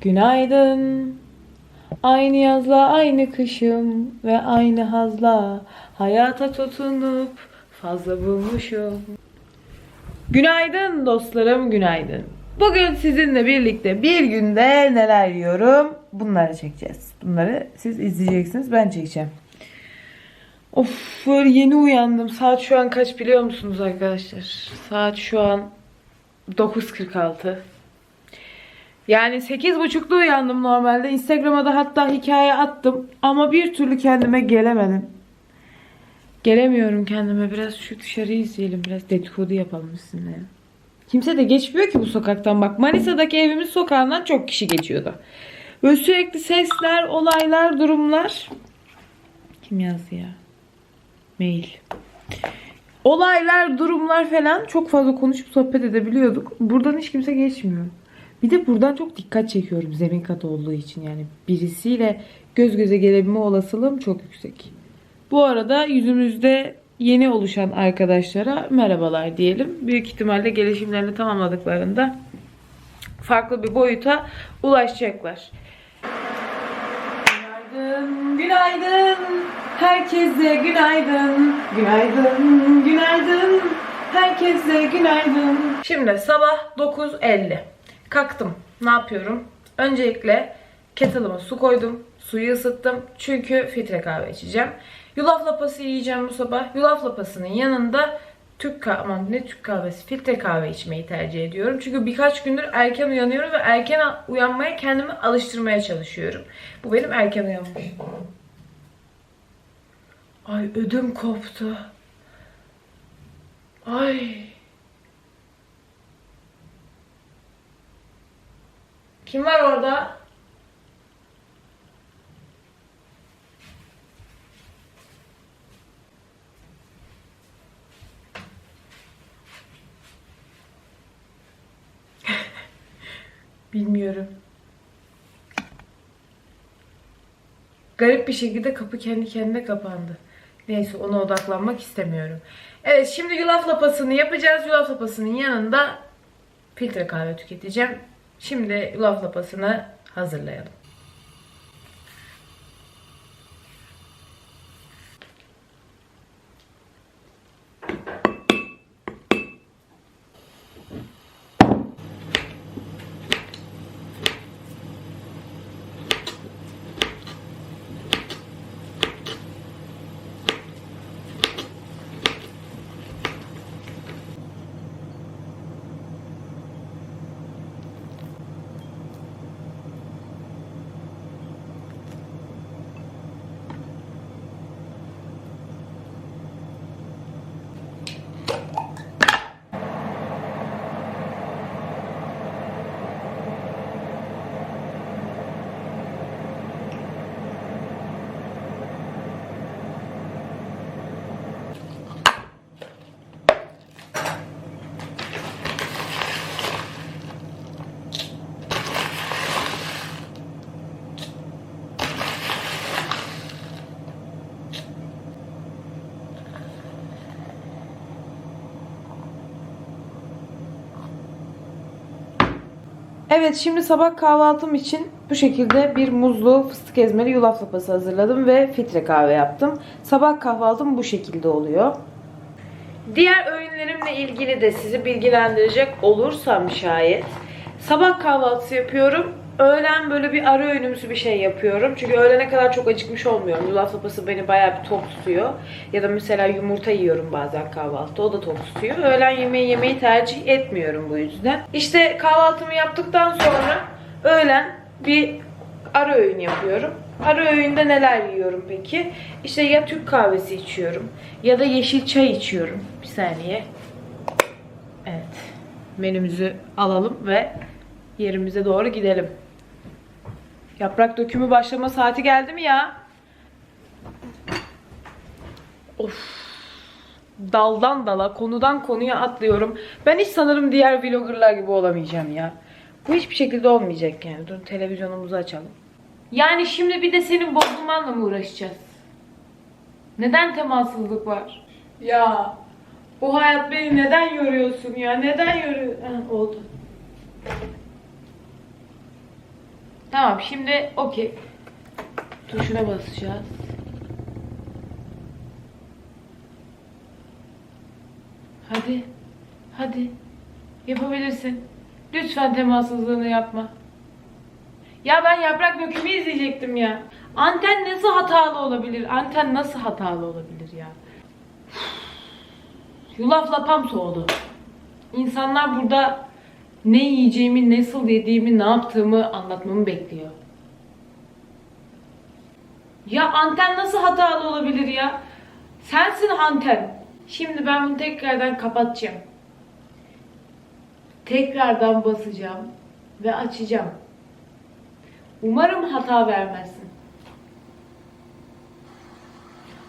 Günaydın. Aynı yazla aynı kışım ve aynı hazla hayata tutunup fazla bulmuşum. Günaydın dostlarım, günaydın. Bugün sizinle birlikte bir günde neler yiyorum bunları çekeceğiz. Bunları siz izleyeceksiniz, ben çekeceğim. Of yeni uyandım. Saat şu an kaç biliyor musunuz arkadaşlar? Saat şu an 9.46. Yani 8.30'da uyandım normalde. Instagram'a da hatta hikaye attım. Ama bir türlü kendime gelemedim. Gelemiyorum kendime. Biraz şu dışarıyı izleyelim. Biraz dedikodu yapalım sizinle. Kimse de geçmiyor ki bu sokaktan. Bak Manisa'daki evimiz sokağından çok kişi geçiyordu. Böyle sürekli sesler, olaylar, durumlar. Kim yazdı ya? Mail. Olaylar, durumlar falan çok fazla konuşup sohbet edebiliyorduk. Buradan hiç kimse geçmiyor. Bir de buradan çok dikkat çekiyorum zemin katı olduğu için yani birisiyle göz göze gelebilme olasılığım çok yüksek. Bu arada yüzümüzde yeni oluşan arkadaşlara merhabalar diyelim. Büyük ihtimalle gelişimlerini tamamladıklarında farklı bir boyuta ulaşacaklar. Günaydın, günaydın. Herkese günaydın. Günaydın, günaydın. Herkese günaydın. Şimdi sabah 9.50. Kalktım. Ne yapıyorum? Öncelikle kettle'ıma su koydum. Suyu ısıttım. Çünkü filtre kahve içeceğim. Yulaf lapası yiyeceğim bu sabah. Yulaf lapasının yanında Türk kahve, ne Türk kahvesi, filtre kahve içmeyi tercih ediyorum. Çünkü birkaç gündür erken uyanıyorum ve erken uyanmaya kendimi alıştırmaya çalışıyorum. Bu benim erken uyanmam. Ay ödüm koptu. Ay. Kim var orada? Bilmiyorum. Garip bir şekilde kapı kendi kendine kapandı. Neyse ona odaklanmak istemiyorum. Evet şimdi yulaf lapasını yapacağız. Yulaf lapasının yanında filtre kahve tüketeceğim. Şimdi yulaf lapasını hazırlayalım. Evet şimdi sabah kahvaltım için bu şekilde bir muzlu fıstık ezmeli yulaf lapası hazırladım ve filtre kahve yaptım. Sabah kahvaltım bu şekilde oluyor. Diğer öğünlerimle ilgili de sizi bilgilendirecek olursam şayet sabah kahvaltısı yapıyorum. Öğlen böyle bir ara öğünümsü bir şey yapıyorum. Çünkü öğlene kadar çok acıkmış olmuyorum. Yulaf lapası beni bayağı bir tok tutuyor. Ya da mesela yumurta yiyorum bazen kahvaltıda. O da tok tutuyor. Öğlen yemeği yemeyi tercih etmiyorum bu yüzden. İşte kahvaltımı yaptıktan sonra öğlen bir ara öğün yapıyorum. Ara öğünde neler yiyorum peki? İşte ya Türk kahvesi içiyorum ya da yeşil çay içiyorum. Bir saniye. Evet. Menümüzü alalım ve yerimize doğru gidelim. Yaprak dökümü başlama saati geldi mi ya? Of. Daldan dala, konudan konuya atlıyorum. Ben hiç sanırım diğer vloggerlar gibi olamayacağım ya. Bu hiçbir şekilde olmayacak yani. Dur televizyonumuzu açalım. Yani şimdi bir de senin bozulmanla mı uğraşacağız? Neden temassızlık var? Ya bu hayat beni neden yoruyorsun ya? Neden yoruyor? Oldu. Tamam şimdi okey. Tuşuna basacağız. Hadi. Hadi. Yapabilirsin. Lütfen temassızlığını yapma. Ya ben yaprak dökümü izleyecektim ya. Anten nasıl hatalı olabilir? Anten nasıl hatalı olabilir ya? Yulaf lapam soğudu. İnsanlar burada ne yiyeceğimi, nasıl yediğimi, ne yaptığımı anlatmamı bekliyor. Ya anten nasıl hatalı olabilir ya? Sensin anten. Şimdi ben bunu tekrardan kapatacağım. Tekrardan basacağım ve açacağım. Umarım hata vermezsin.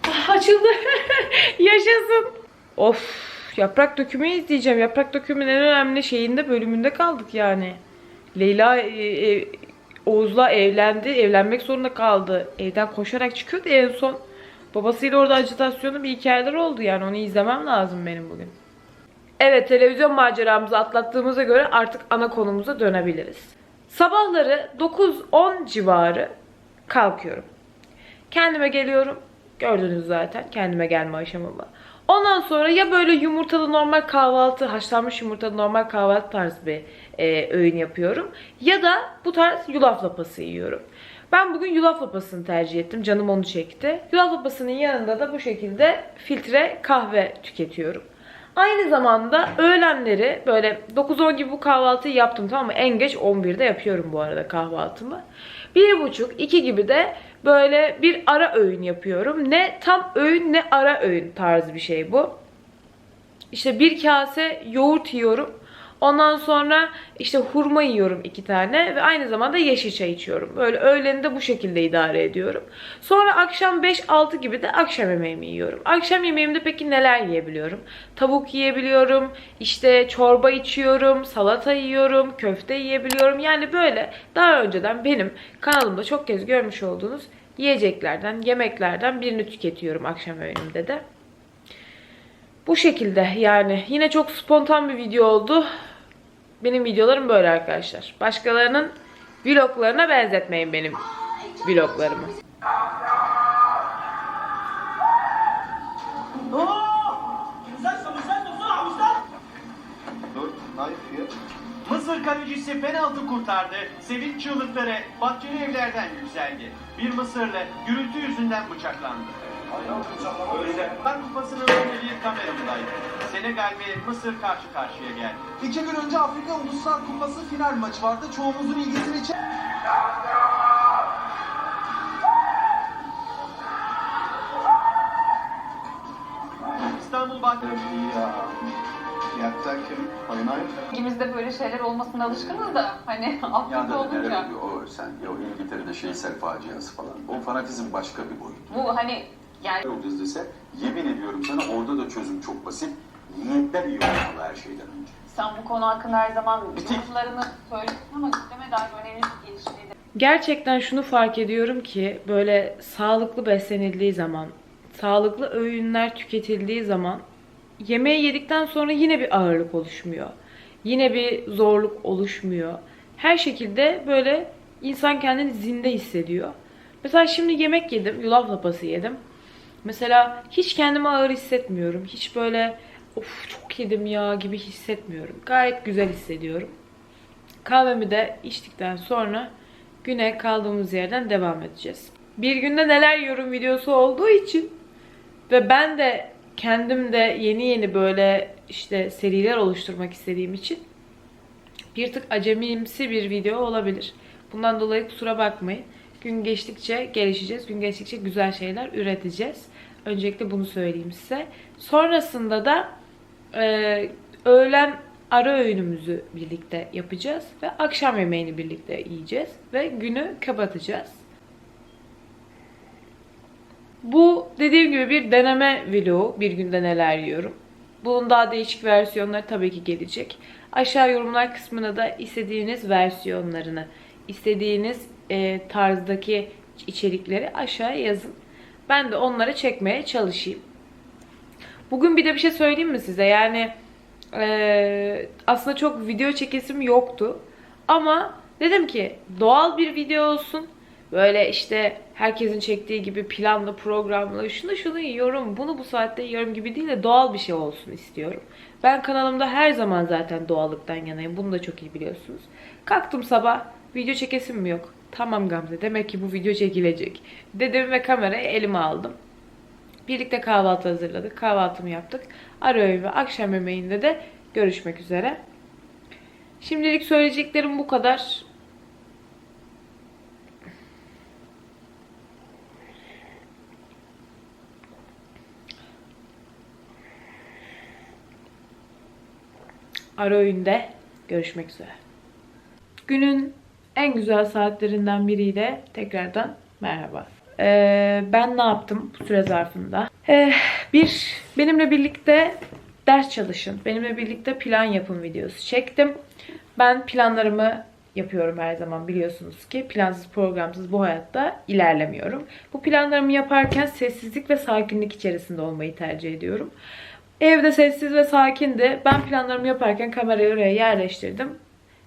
Ah, açıldı. Yaşasın. Of, yaprak dökümü izleyeceğim. Yaprak dökümün en önemli şeyinde bölümünde kaldık yani. Leyla e, e, Oğuz'la evlendi. Evlenmek zorunda kaldı. Evden koşarak çıkıyordu en son. Babasıyla orada acitasyonu bir hikayeler oldu yani. Onu izlemem lazım benim bugün. Evet televizyon maceramızı atlattığımıza göre artık ana konumuza dönebiliriz. Sabahları 9-10 civarı kalkıyorum. Kendime geliyorum. Gördünüz zaten kendime gelme aşamamı. Ondan sonra ya böyle yumurtalı normal kahvaltı, haşlanmış yumurtalı normal kahvaltı tarzı bir e, öğün yapıyorum. Ya da bu tarz yulaf lapası yiyorum. Ben bugün yulaf lapasını tercih ettim. Canım onu çekti. Yulaf lapasının yanında da bu şekilde filtre kahve tüketiyorum. Aynı zamanda öğlenleri böyle 9-10 gibi bu kahvaltıyı yaptım tamam mı? En geç 11'de yapıyorum bu arada kahvaltımı. 1.30-2 gibi de böyle bir ara öğün yapıyorum. Ne tam öğün ne ara öğün tarzı bir şey bu. İşte bir kase yoğurt yiyorum. Ondan sonra işte hurma yiyorum iki tane ve aynı zamanda yeşil çay içiyorum. Böyle öğleni de bu şekilde idare ediyorum. Sonra akşam 5-6 gibi de akşam yemeğimi yiyorum. Akşam yemeğimde peki neler yiyebiliyorum? Tavuk yiyebiliyorum, işte çorba içiyorum, salata yiyorum, köfte yiyebiliyorum. Yani böyle daha önceden benim kanalımda çok kez görmüş olduğunuz yiyeceklerden, yemeklerden birini tüketiyorum akşam öğünümde de. Bu şekilde yani yine çok spontan bir video oldu. Benim videolarım böyle arkadaşlar. Başkalarının vloglarına benzetmeyin benim vloglarımı. Mısır kalecisi penaltı kurtardı. Sevinç çığlıkları bahçeli evlerden yükseldi. Bir Mısırlı gürültü yüzünden bıçaklandı. Kan kupasının önünde bir kameramdaydı. Senegal ve Mısır karşı karşıya geldi. İki gün önce Afrika Uluslar Kupası final maçı vardı. Çoğumuzun ilgisini çekti. İstanbul Bahçeli Ya, yapacak kim? Oynayın. İkimizde böyle şeyler olmasına alışkınız da hani Afrika Ya da olunca o sen ya o İngiltere'de şeysel faciası falan. O fanatizm başka bir boyut. bu hani yani olacağız dese yemin ediyorum sana orada da çözüm çok basit. Niyetler iyi olmalı her şeyden önce. sen bu konu hakkında her zaman yorumlarını söylüyorsun ama gündeme dair önemli bir gelişmeyi de Gerçekten şunu fark ediyorum ki böyle sağlıklı beslenildiği zaman, sağlıklı öğünler tüketildiği zaman yemeği yedikten sonra yine bir ağırlık oluşmuyor. Yine bir zorluk oluşmuyor. Her şekilde böyle insan kendini zinde hissediyor. Mesela şimdi yemek yedim, yulaf lapası yedim. Mesela hiç kendimi ağır hissetmiyorum. Hiç böyle of çok yedim ya gibi hissetmiyorum. Gayet güzel hissediyorum. Kahvemi de içtikten sonra güne kaldığımız yerden devam edeceğiz. Bir günde neler yiyorum videosu olduğu için ve ben de kendim de yeni yeni böyle işte seriler oluşturmak istediğim için bir tık acemimsi bir video olabilir. Bundan dolayı kusura bakmayın. Gün geçtikçe gelişeceğiz. Gün geçtikçe güzel şeyler üreteceğiz. Öncelikle bunu söyleyeyim size. Sonrasında da e, öğlen ara öğünümüzü birlikte yapacağız ve akşam yemeğini birlikte yiyeceğiz ve günü kapatacağız. Bu dediğim gibi bir deneme vlogu. Bir günde neler yiyorum. Bunun daha değişik versiyonları tabii ki gelecek. Aşağı yorumlar kısmına da istediğiniz versiyonlarını, istediğiniz e, tarzdaki içerikleri aşağıya yazın. Ben de onları çekmeye çalışayım. Bugün bir de bir şey söyleyeyim mi size? Yani e, aslında çok video çekesim yoktu. Ama Dedim ki doğal bir video olsun. Böyle işte herkesin çektiği gibi planlı programlı şunu şunu yiyorum bunu bu saatte yiyorum gibi değil de doğal bir şey olsun istiyorum. Ben kanalımda her zaman zaten doğallıktan yanayım. Bunu da çok iyi biliyorsunuz. Kalktım sabah video çekesim mi yok? Tamam Gamze demek ki bu video çekilecek. Dedim ve kamerayı elime aldım. Birlikte kahvaltı hazırladık. Kahvaltımı yaptık. Ara ve akşam yemeğinde de görüşmek üzere. Şimdilik söyleyeceklerim bu kadar. Ara öğünde görüşmek üzere. Günün en güzel saatlerinden biriyle tekrardan merhaba. Ee, ben ne yaptım bu süre zarfında? Ee, bir, benimle birlikte ders çalışın. Benimle birlikte plan yapın videosu çektim. Ben planlarımı yapıyorum her zaman biliyorsunuz ki plansız programsız bu hayatta ilerlemiyorum. Bu planlarımı yaparken sessizlik ve sakinlik içerisinde olmayı tercih ediyorum. Evde sessiz ve sakindi. Ben planlarımı yaparken kamerayı oraya yerleştirdim.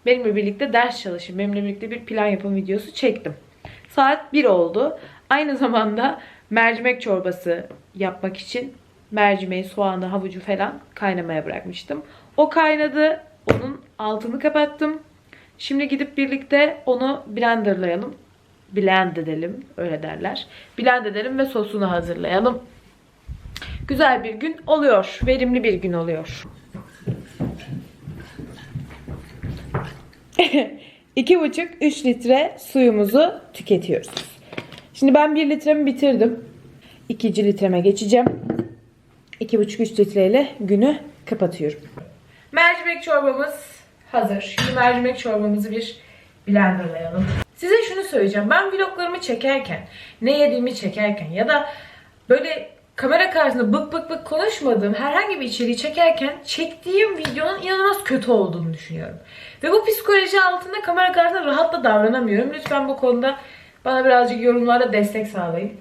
Benimle birlikte ders çalışın. Benimle birlikte bir plan yapım videosu çektim. Saat 1 oldu. Aynı zamanda mercimek çorbası yapmak için mercimeği, soğanı, havucu falan kaynamaya bırakmıştım. O kaynadı. Onun altını kapattım. Şimdi gidip birlikte onu blenderlayalım. Blend edelim. Öyle derler. Blend edelim ve sosunu hazırlayalım. Güzel bir gün oluyor. Verimli bir gün oluyor. 2,5-3 litre suyumuzu tüketiyoruz. Şimdi ben 1 litremi bitirdim. 2. litreme geçeceğim. 2,5-3 litreyle günü kapatıyorum. Mercimek çorbamız hazır. Şimdi mercimek çorbamızı bir blenderlayalım. Size şunu söyleyeceğim. Ben vloglarımı çekerken, ne yediğimi çekerken ya da böyle kamera karşısında bık bık bık konuşmadığım herhangi bir içeriği çekerken çektiğim videonun inanılmaz kötü olduğunu düşünüyorum. Ve bu psikoloji altında kamera karşısında rahat da davranamıyorum. Lütfen bu konuda bana birazcık yorumlarda destek sağlayın.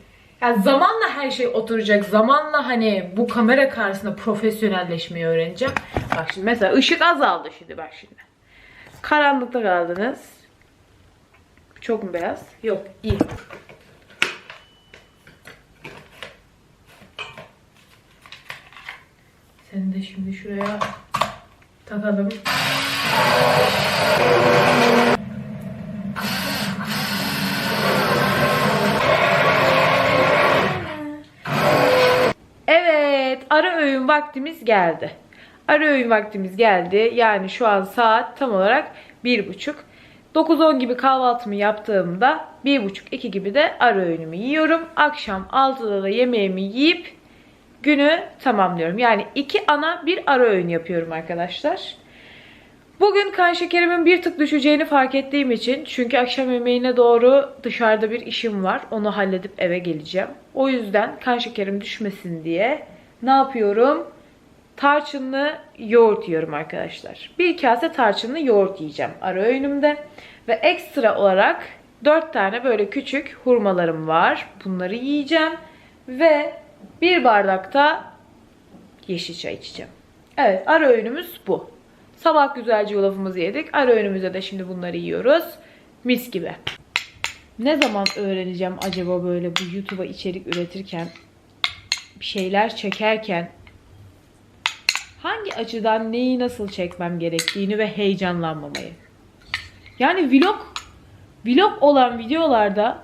Yani zamanla her şey oturacak. Zamanla hani bu kamera karşısında profesyonelleşmeyi öğreneceğim. Bak şimdi mesela ışık azaldı şimdi bak şimdi. Karanlıkta kaldınız. Çok mu beyaz? Yok iyi. Seni de şimdi şuraya takalım. Evet, ara öğün vaktimiz geldi. Ara öğün vaktimiz geldi. Yani şu an saat tam olarak 1.30. 9-10 gibi kahvaltımı yaptığımda 1.30-2 gibi de ara öğünümü yiyorum. Akşam 6'da da yemeğimi yiyip günü tamamlıyorum. Yani iki ana bir ara öğün yapıyorum arkadaşlar. Bugün kan şekerimin bir tık düşeceğini fark ettiğim için çünkü akşam yemeğine doğru dışarıda bir işim var. Onu halledip eve geleceğim. O yüzden kan şekerim düşmesin diye ne yapıyorum? Tarçınlı yoğurt yiyorum arkadaşlar. Bir kase tarçınlı yoğurt yiyeceğim ara öğünümde. Ve ekstra olarak 4 tane böyle küçük hurmalarım var. Bunları yiyeceğim. Ve bir bardakta yeşil çay içeceğim. Evet ara öğünümüz bu. Sabah güzelce yulafımızı yedik. Ara öğünümüzde de şimdi bunları yiyoruz. Mis gibi. Ne zaman öğreneceğim acaba böyle bu YouTube'a içerik üretirken, bir şeyler çekerken hangi açıdan neyi nasıl çekmem gerektiğini ve heyecanlanmamayı. Yani vlog vlog olan videolarda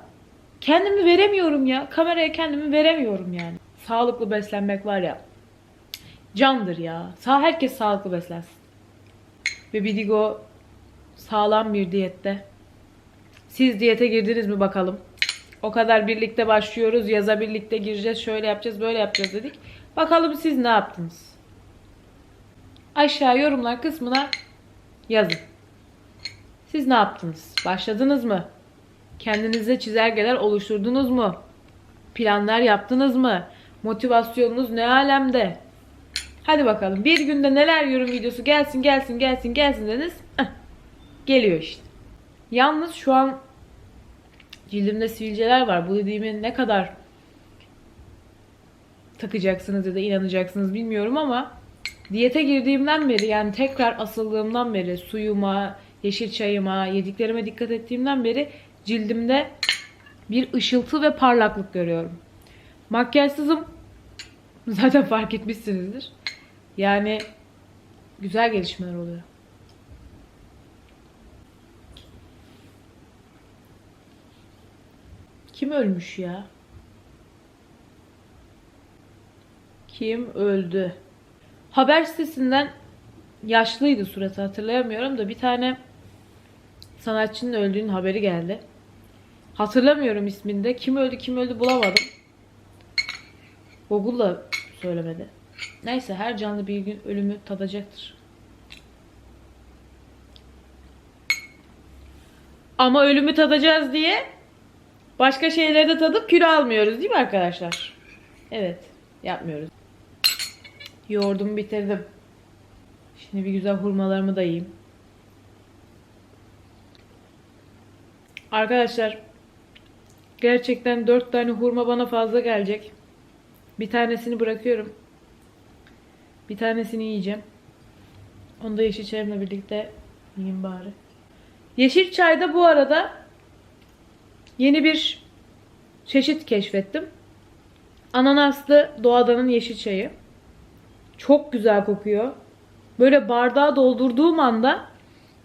kendimi veremiyorum ya. Kameraya kendimi veremiyorum yani. Sağlıklı beslenmek var ya. Candır ya. Sağ herkes sağlıklı beslensin. Ve Bidigo sağlam bir diyette. Siz diyete girdiniz mi bakalım? O kadar birlikte başlıyoruz. Yaza birlikte gireceğiz. Şöyle yapacağız, böyle yapacağız dedik. Bakalım siz ne yaptınız? Aşağı yorumlar kısmına yazın. Siz ne yaptınız? Başladınız mı? Kendinize çizelgeler oluşturdunuz mu? Planlar yaptınız mı? Motivasyonunuz ne alemde? Hadi bakalım. Bir günde neler yorum videosu gelsin gelsin gelsin gelsin dediniz. Geliyor işte. Yalnız şu an cildimde sivilceler var. Bu dediğimi ne kadar takacaksınız ya da inanacaksınız bilmiyorum ama diyete girdiğimden beri yani tekrar asıldığımdan beri suyuma, yeşil çayıma, yediklerime dikkat ettiğimden beri cildimde bir ışıltı ve parlaklık görüyorum. Makyajsızım. Zaten fark etmişsinizdir. Yani güzel gelişmeler oluyor. Kim ölmüş ya? Kim öldü? Haber sitesinden yaşlıydı suratı hatırlayamıyorum da bir tane sanatçının öldüğünün haberi geldi. Hatırlamıyorum isminde. Kim öldü kim öldü bulamadım. Google'la söylemedi. Neyse her canlı bir gün ölümü tadacaktır. Ama ölümü tadacağız diye başka şeyleri de tadıp kilo almıyoruz değil mi arkadaşlar? Evet yapmıyoruz. Yoğurdumu bitirdim. Şimdi bir güzel hurmalarımı da yiyeyim. Arkadaşlar gerçekten 4 tane hurma bana fazla gelecek. Bir tanesini bırakıyorum. Bir tanesini yiyeceğim. Onu da yeşil çayımla birlikte yiyeyim bari. Yeşil çayda bu arada yeni bir çeşit keşfettim. Ananaslı doğadanın yeşil çayı. Çok güzel kokuyor. Böyle bardağa doldurduğum anda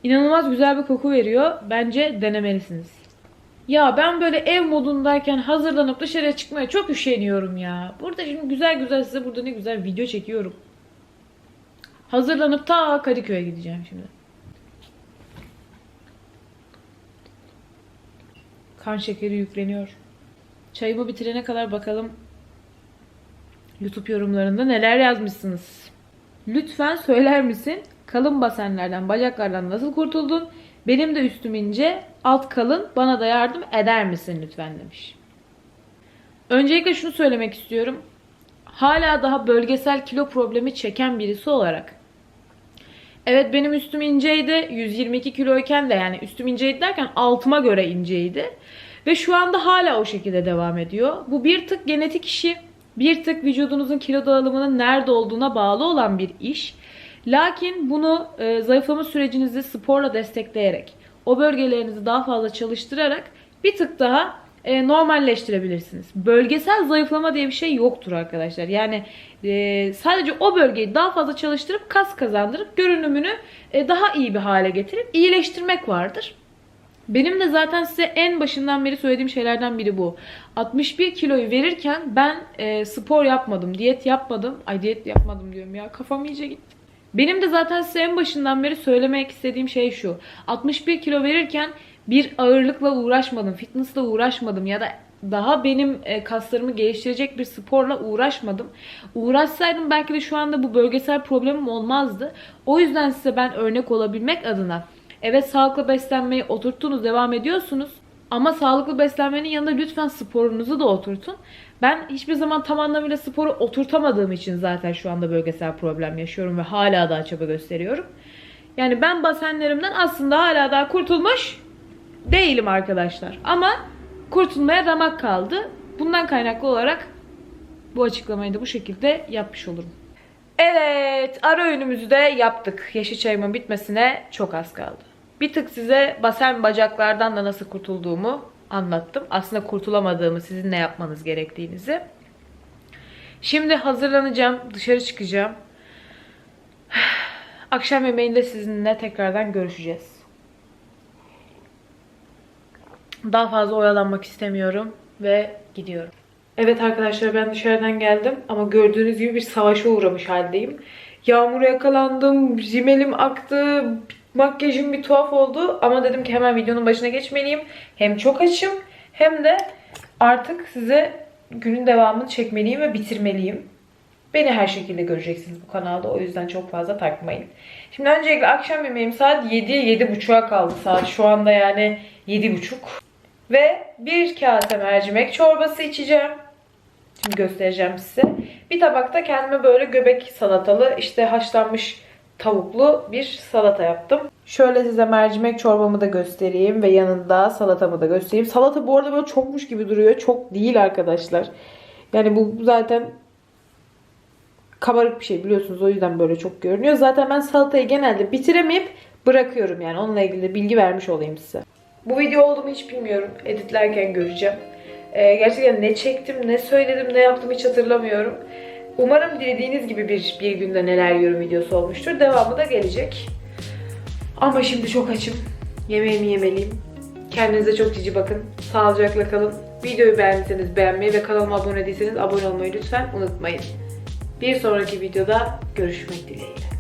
inanılmaz güzel bir koku veriyor. Bence denemelisiniz. Ya ben böyle ev modundayken hazırlanıp dışarıya çıkmaya çok üşeniyorum ya. Burada şimdi güzel güzel size burada ne güzel video çekiyorum. Hazırlanıp ta Kadıköy'e gideceğim şimdi. Kan şekeri yükleniyor. Çayımı bitirene kadar bakalım YouTube yorumlarında neler yazmışsınız. Lütfen söyler misin? Kalın basenlerden, bacaklardan nasıl kurtuldun? Benim de üstüm ince, alt kalın. Bana da yardım eder misin lütfen demiş. Öncelikle şunu söylemek istiyorum. Hala daha bölgesel kilo problemi çeken birisi olarak. Evet benim üstüm inceydi. 122 kiloyken de yani üstüm inceydi derken altıma göre inceydi. Ve şu anda hala o şekilde devam ediyor. Bu bir tık genetik işi. Bir tık vücudunuzun kilo dağılımının nerede olduğuna bağlı olan bir iş. Lakin bunu e, zayıflama sürecinizi sporla destekleyerek, o bölgelerinizi daha fazla çalıştırarak bir tık daha e, normalleştirebilirsiniz. Bölgesel zayıflama diye bir şey yoktur arkadaşlar. Yani e, sadece o bölgeyi daha fazla çalıştırıp kas kazandırıp görünümünü e, daha iyi bir hale getirip iyileştirmek vardır. Benim de zaten size en başından beri söylediğim şeylerden biri bu. 61 kiloyu verirken ben e, spor yapmadım, diyet yapmadım. Ay diyet yapmadım diyorum ya kafam iyice gitti. Benim de zaten size en başından beri söylemek istediğim şey şu. 61 kilo verirken bir ağırlıkla uğraşmadım, fitnessla uğraşmadım ya da daha benim e, kaslarımı geliştirecek bir sporla uğraşmadım. Uğraşsaydım belki de şu anda bu bölgesel problemim olmazdı. O yüzden size ben örnek olabilmek adına Evet sağlıklı beslenmeyi oturttunuz, devam ediyorsunuz. Ama sağlıklı beslenmenin yanında lütfen sporunuzu da oturtun. Ben hiçbir zaman tam anlamıyla sporu oturtamadığım için zaten şu anda bölgesel problem yaşıyorum ve hala daha çaba gösteriyorum. Yani ben basenlerimden aslında hala daha kurtulmuş değilim arkadaşlar. Ama kurtulmaya ramak kaldı. Bundan kaynaklı olarak bu açıklamayı da bu şekilde yapmış olurum. Evet, ara öğünümüzü de yaptık. Yeşil çayımın bitmesine çok az kaldı. Bir tık size basen bacaklardan da nasıl kurtulduğumu anlattım. Aslında kurtulamadığımı, sizin ne yapmanız gerektiğinizi. Şimdi hazırlanacağım, dışarı çıkacağım. Akşam yemeğinde sizinle tekrardan görüşeceğiz. Daha fazla oyalanmak istemiyorum ve gidiyorum. Evet arkadaşlar ben dışarıdan geldim ama gördüğünüz gibi bir savaşa uğramış haldeyim. Yağmura yakalandım, rimelim aktı, makyajım bir tuhaf oldu ama dedim ki hemen videonun başına geçmeliyim. Hem çok açım hem de artık size günün devamını çekmeliyim ve bitirmeliyim. Beni her şekilde göreceksiniz bu kanalda o yüzden çok fazla takmayın. Şimdi öncelikle akşam yemeğim saat 7'ye 7.30'a kaldı saat şu anda yani 7.30. Ve bir kase mercimek çorbası içeceğim. Şimdi göstereceğim size. Bir tabakta kendime böyle göbek salatalı işte haşlanmış tavuklu bir salata yaptım. Şöyle size mercimek çorbamı da göstereyim ve yanında salatamı da göstereyim. Salata bu arada böyle çokmuş gibi duruyor. Çok değil arkadaşlar. Yani bu zaten kabarık bir şey biliyorsunuz. O yüzden böyle çok görünüyor. Zaten ben salatayı genelde bitiremeyip bırakıyorum yani. Onunla ilgili bilgi vermiş olayım size. Bu video oldu mu hiç bilmiyorum. Editlerken göreceğim. Ee, gerçekten ne çektim, ne söyledim, ne yaptım hiç hatırlamıyorum. Umarım dilediğiniz gibi bir, bir günde neler yiyorum videosu olmuştur. Devamı da gelecek. Ama şimdi çok açım. Yemeğimi yemeliyim. Kendinize çok cici bakın. Sağlıcakla kalın. Videoyu beğendiyseniz beğenmeyi ve kanalıma abone değilseniz abone olmayı lütfen unutmayın. Bir sonraki videoda görüşmek dileğiyle.